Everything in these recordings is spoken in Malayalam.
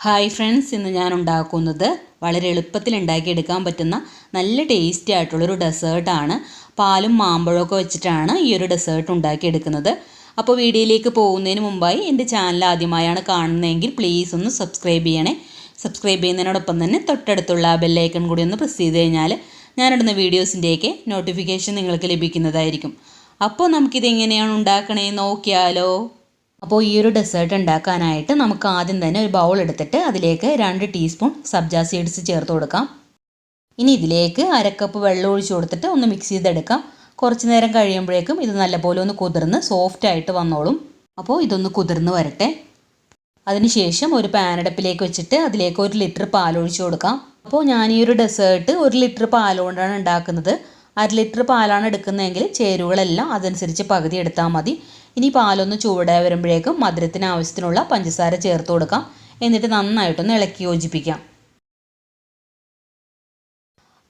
ഹായ് ഫ്രണ്ട്സ് ഇന്ന് ഞാൻ ഉണ്ടാക്കുന്നത് വളരെ എളുപ്പത്തിൽ ഉണ്ടാക്കിയെടുക്കാൻ പറ്റുന്ന നല്ല ടേസ്റ്റി ആയിട്ടുള്ളൊരു ഡെസേർട്ടാണ് പാലും മാമ്പഴമൊക്കെ വെച്ചിട്ടാണ് ഈ ഒരു ഡെസേർട്ട് ഉണ്ടാക്കിയെടുക്കുന്നത്. അപ്പോൾ വീഡിയോയിലേക്ക് പോകുന്നതിന് മുമ്പായി എന്റെ ചാനൽ ആദ്യമായാണ് കാണുന്നതെങ്കിൽ പ്ലീസ് ഒന്ന് സബ്സ്ക്രൈബ് ചെയ്യണേ. സബ്സ്ക്രൈബ് ചെയ്യുന്നതിനോടൊപ്പം തന്നെ തൊട്ടടുത്തുള്ള ബെല്ലൈക്കൺ കൂടി ഒന്ന് പ്രസ് ചെയ്ത് കഴിഞ്ഞാൽ ഞാനിടുന്ന വീഡിയോസിന്റെയൊക്കെ നോട്ടിഫിക്കേഷൻ നിങ്ങൾക്ക് ലഭിക്കുന്നതായിരിക്കും. അപ്പോൾ നമുക്കിതെങ്ങനെയാണ് ഉണ്ടാക്കണേ നോക്കിയാലോ. അപ്പോൾ ഈ ഒരു ഡെസേർട്ട് ഉണ്ടാക്കാനായിട്ട് നമുക്ക് ആദ്യം തന്നെ ഒരു ബൗൾ എടുത്തിട്ട് അതിലേക്ക് രണ്ട് ടീസ്പൂൺ സബ്ജാ സീഡ്സ് ചേർത്ത് കൊടുക്കാം. ഇനി ഇതിലേക്ക് അരക്കപ്പ് വെള്ളം ഒഴിച്ചു കൊടുത്തിട്ട് ഒന്ന് മിക്സ് ചെയ്തെടുക്കാം. കുറച്ച് നേരം കഴിയുമ്പോഴേക്കും ഇത് നല്ലപോലെ ഒന്ന് കുതിർന്ന് സോഫ്റ്റ് ആയിട്ട് വന്നോളും. അപ്പോൾ ഇതൊന്ന് കുതിർന്ന് വരട്ടെ. അതിനുശേഷം ഒരു പാനടപ്പിലേക്ക് വെച്ചിട്ട് അതിലേക്ക് ഒരു ലിറ്റർ പാൽ ഒഴിച്ച് കൊടുക്കാം. അപ്പോൾ ഞാൻ ഈ ഒരു ഡെസേർട്ട് ഒരു ലിറ്റർ പാൽ കൊണ്ടാണ് ഉണ്ടാക്കുന്നത്. അര ലിറ്റർ പാലാണ് എടുക്കുന്നതെങ്കിൽ ചേരുവകളെല്ലാം അതനുസരിച്ച് പകുതി എടുത്താൽ മതി. ഇനി പാലൊന്ന് ചൂടായി വരുമ്പോഴേക്കും മധുരത്തിന് ആവശ്യത്തിനുള്ള പഞ്ചസാര ചേർത്ത് കൊടുക്കാം. എന്നിട്ട് നന്നായിട്ടൊന്ന് ഇളക്കി യോജിപ്പിക്കാം.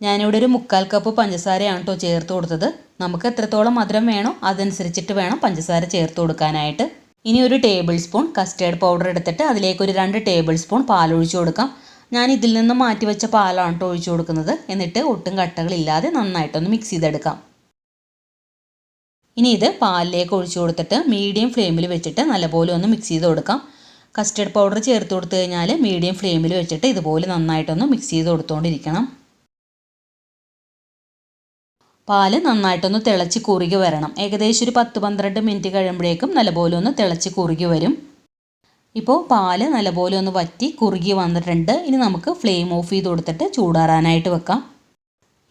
ഞാനിവിടെ ഒരു മുക്കാൽ കപ്പ് പഞ്ചസാരയാണ് കേട്ടോ ചേർത്ത് കൊടുത്തത്. നമുക്ക് എത്രത്തോളം മധുരം വേണോ അതനുസരിച്ചിട്ട് വേണം പഞ്ചസാര ചേർത്ത് കൊടുക്കാനായിട്ട്. ഇനി ഒരു ടേബിൾ സ്പൂൺ കസ്റ്റേർഡ് പൗഡർ എടുത്തിട്ട് അതിലേക്ക് ഒരു രണ്ട് ടേബിൾ സ്പൂൺ പാൽ ഒഴിച്ചു കൊടുക്കാം. ഞാൻ ഇതിൽ നിന്ന് മാറ്റി വെച്ച പാലാണ് കേട്ടോ ഒഴിച്ചു കൊടുക്കുന്നത്. എന്നിട്ട് ഒട്ടും കട്ടകളില്ലാതെ നന്നായിട്ടൊന്ന് മിക്സ് ചെയ്തെടുക്കാം. ഇനി ഇത് പാലിലേക്ക് ഒഴിച്ചു കൊടുത്തിട്ട് മീഡിയം ഫ്ലെയിമിൽ വെച്ചിട്ട് നല്ലപോലെ ഒന്ന് മിക്സ് ചെയ്ത് കൊടുക്കാം. കസ്റ്റർഡ് പൗഡർ ചേർത്ത് കൊടുത്തു കഴിഞ്ഞാൽ മീഡിയം ഫ്ലെയിമിൽ വെച്ചിട്ട് ഇതുപോലെ നന്നായിട്ടൊന്ന് മിക്സ് ചെയ്ത് കൊടുത്തുകൊണ്ടിരിക്കണം പാൽ നന്നായിട്ടൊന്ന് തിളച്ച് കുറുകി വരണം. ഏകദേശം ഒരു പത്ത് പന്ത്രണ്ട് മിനിറ്റ് കഴിയുമ്പോഴേക്കും നല്ലപോലെ ഒന്ന് തിളച്ച് കുറുകി വരും. ഇപ്പോൾ പാൽ നല്ലപോലെ ഒന്ന് വറ്റി കുറുകി വന്നിട്ടുണ്ട്. ഇനി നമുക്ക് ഫ്ലെയിം ഓഫ് ചെയ്ത് കൊടുത്തിട്ട് ചൂടാറാനായിട്ട് വെക്കാം.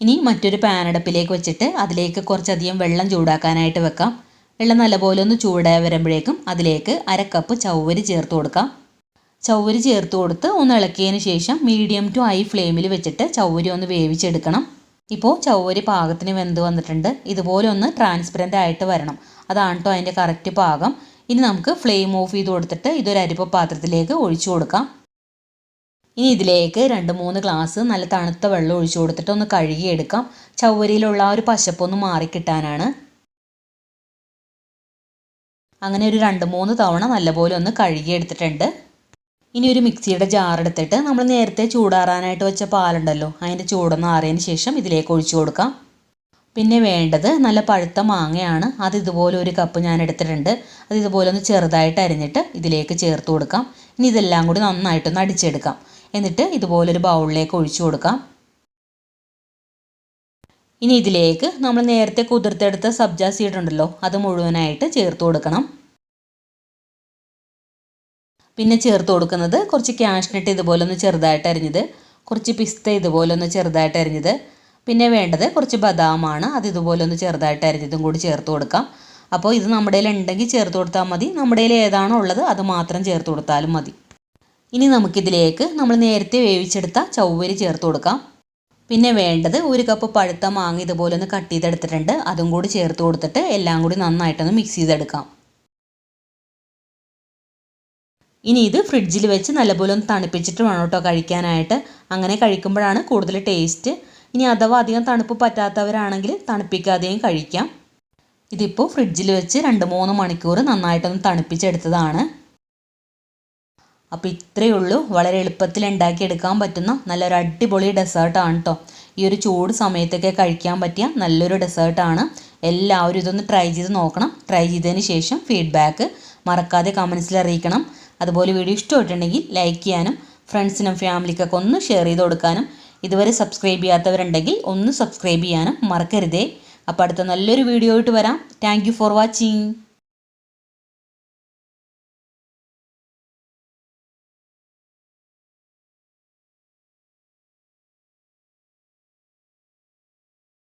ഇനി മറ്റൊരു പാനടപ്പിലേക്ക് വെച്ചിട്ട് അതിലേക്ക് കുറച്ചധികം വെള്ളം ചൂടാക്കാനായിട്ട് വെക്കാം. വെള്ളം നല്ലപോലെ ഒന്ന് ചൂടായി വരുമ്പോഴേക്കും അതിലേക്ക് അര കപ്പ് ചവ്വരി ചേർത്ത് കൊടുക്കാം. ചവ്വരി ചേർത്ത് കൊടുത്ത് ഒന്ന് ഇളക്കിയതിന് ശേഷം മീഡിയം ടു ഹൈ ഫ്ലെയിമിൽ വെച്ചിട്ട് ചവ്വരി ഒന്ന് വേവിച്ചെടുക്കണം. ഇപ്പോൾ ചവ്വരി പാകത്തിന് വെന്ത് വന്നിട്ടുണ്ട്. ഇതുപോലെ ഒന്ന് ട്രാൻസ്പെറന്റ് ആയിട്ട് വരണം. അതാണ് കേട്ടോ അതിന്റെ കറക്റ്റ് പാകം. ഇനി നമുക്ക് ഫ്ലെയിം ഓഫ് ചെയ്ത് കൊടുത്തിട്ട് ഇതൊരു അരിപ്പ പാത്രത്തിലേക്ക് ഒഴിച്ചു കൊടുക്കാം. ഇനി ഇതിലേക്ക് രണ്ട് മൂന്ന് ഗ്ലാസ് നല്ല തണുത്ത വെള്ളം ഒഴിച്ചു കൊടുത്തിട്ട് ഒന്ന് കഴുകിയെടുക്കാം. ചവ്വരിയിലുള്ള ആ ഒരു പശപ്പൊന്ന് മാറിക്കിട്ടാനാണ് അങ്ങനെ ഒരു രണ്ട് മൂന്ന് തവണ നല്ലപോലെ ഒന്ന് കഴുകിയെടുത്തിട്ടുണ്ട്. ഇനി ഒരു മിക്സിയുടെ ജാർ എടുത്തിട്ട് നമ്മൾ നേരത്തെ ചൂടാറാനായിട്ട് വെച്ച പാലുണ്ടല്ലോ അതിന്റെ ചൂടൊന്ന് ആറിയതിന് ശേഷം ഇതിലേക്ക് ഒഴിച്ചു കൊടുക്കാം. പിന്നെ വേണ്ടത് നല്ല പഴുത്ത മാങ്ങയാണ്. അത് ഇതുപോലെ ഒരു കപ്പ് ഞാൻ എടുത്തിട്ടുണ്ട്. അത് ഇതുപോലെ ഒന്ന് ചെറുതായിട്ട് അരിഞ്ഞിട്ട് ഇതിലേക്ക് ചേർത്ത് കൊടുക്കാം. ഇനി ഇതെല്ലാം കൂടി നന്നായിട്ടൊന്ന് അടിച്ചെടുക്കാം. എന്നിട്ട് ഇതുപോലൊരു ബൗളിലേക്ക് ഒഴിച്ചു കൊടുക്കാം. ഇനി ഇതിലേക്ക് നമ്മൾ നേരത്തെ കുതിർത്തെടുത്ത സബ്ജ സീഡ് ഉണ്ടല്ലോ അത് മുഴുവനായിട്ട് ചേർത്ത് കൊടുക്കണം. പിന്നെ ചേർത്ത് കൊടുക്കുന്നത് കുറച്ച് ക്യാഷ്നട്ട് ഇതുപോലെ ഒന്ന് ചെറുതായിട്ട് അരിഞ്ഞത് കുറച്ച് പിസ്ത ഇതുപോലെ ഒന്ന് ചെറുതായിട്ട് അരിഞ്ഞത് പിന്നെ വേണ്ടത് കുറച്ച് ബദാമാണ് അത് ഇതുപോലെ ഒന്ന് ചെറുതായിട്ട് അരിഞ്ഞതും കൂടി ചേർത്ത് കൊടുക്കാം. അപ്പോൾ ഇത് നമ്മുടെ ഉണ്ടെങ്കിൽ ചേർത്ത് കൊടുത്താൽ മതി നമ്മുടെ ഏതാണോ ഉള്ളത് അത് മാത്രം ചേർത്ത് കൊടുത്താലും മതി. ഇനി നമുക്കിതിലേക്ക് നമ്മൾ നേരത്തെ വേവിച്ചെടുത്ത ചൗവരി ചേർത്ത് കൊടുക്കാം. പിന്നെ വേണ്ടത് ഒരു കപ്പ് പഴുത്ത മാങ്ങ ഇതുപോലെ ഒന്ന് കട്ട് ചെയ്തെടുത്തിട്ടുണ്ട്. അതും കൂടി ചേർത്ത് കൊടുത്തിട്ട് എല്ലാം കൂടി നന്നായിട്ടൊന്ന് മിക്സ് ചെയ്തെടുക്കാം. ഇനി ഇത് ഫ്രിഡ്ജിൽ വെച്ച് നല്ലപോലെ ഒന്ന് തണുപ്പിച്ചിട്ട് വേണം കേട്ടോ കഴിക്കാനായിട്ട്. അങ്ങനെ കഴിക്കുമ്പോഴാണ് കൂടുതൽ ടേസ്റ്റ് ഇനി അഥവാ അധികം തണുപ്പ് പറ്റാത്തവരാണെങ്കിൽ തണുപ്പിക്കാതെയും കഴിക്കാം. ഇതിപ്പോൾ ഫ്രിഡ്ജിൽ വെച്ച് രണ്ട് മൂന്ന് മണിക്കൂർ നന്നായിട്ടൊന്ന് തണുപ്പിച്ചെടുത്തതാണ്. അപ്പോൾ ഇത്രയേ ഉള്ളൂ. വളരെ എളുപ്പത്തിൽ ഉണ്ടാക്കിയെടുക്കാൻ പറ്റുന്ന നല്ലൊരു അടിപൊളി ഡെസേർട്ടാണ് കേട്ടോ ഈ ഒരു ചൂട് സമയത്തൊക്കെ കഴിക്കാൻ പറ്റിയ നല്ലൊരു ഡെസേർട്ടാണ് എല്ലാവരും ഇതൊന്ന് ട്രൈ ചെയ്ത് നോക്കണം. ട്രൈ ചെയ്തതിന് ശേഷം ഫീഡ്ബാക്ക് മറക്കാതെ കമൻസിൽ അറിയിക്കണം. അതുപോലെ വീഡിയോ ഇഷ്ടമായിട്ടുണ്ടെങ്കിൽ ലൈക്ക് ചെയ്യാനും ഫ്രണ്ട്സിനും ഫാമിലിക്കൊക്കെ ഒന്ന് ഷെയർ ചെയ്ത് കൊടുക്കാനും ഇതുവരെ സബ്സ്ക്രൈബ് ചെയ്യാത്തവരുണ്ടെങ്കിൽ ഒന്ന് സബ്സ്ക്രൈബ് ചെയ്യാനും മറക്കരുതേ. അപ്പോൾ അടുത്ത നല്ലൊരു വീഡിയോ ആയിട്ട് വരാം. Thank for watching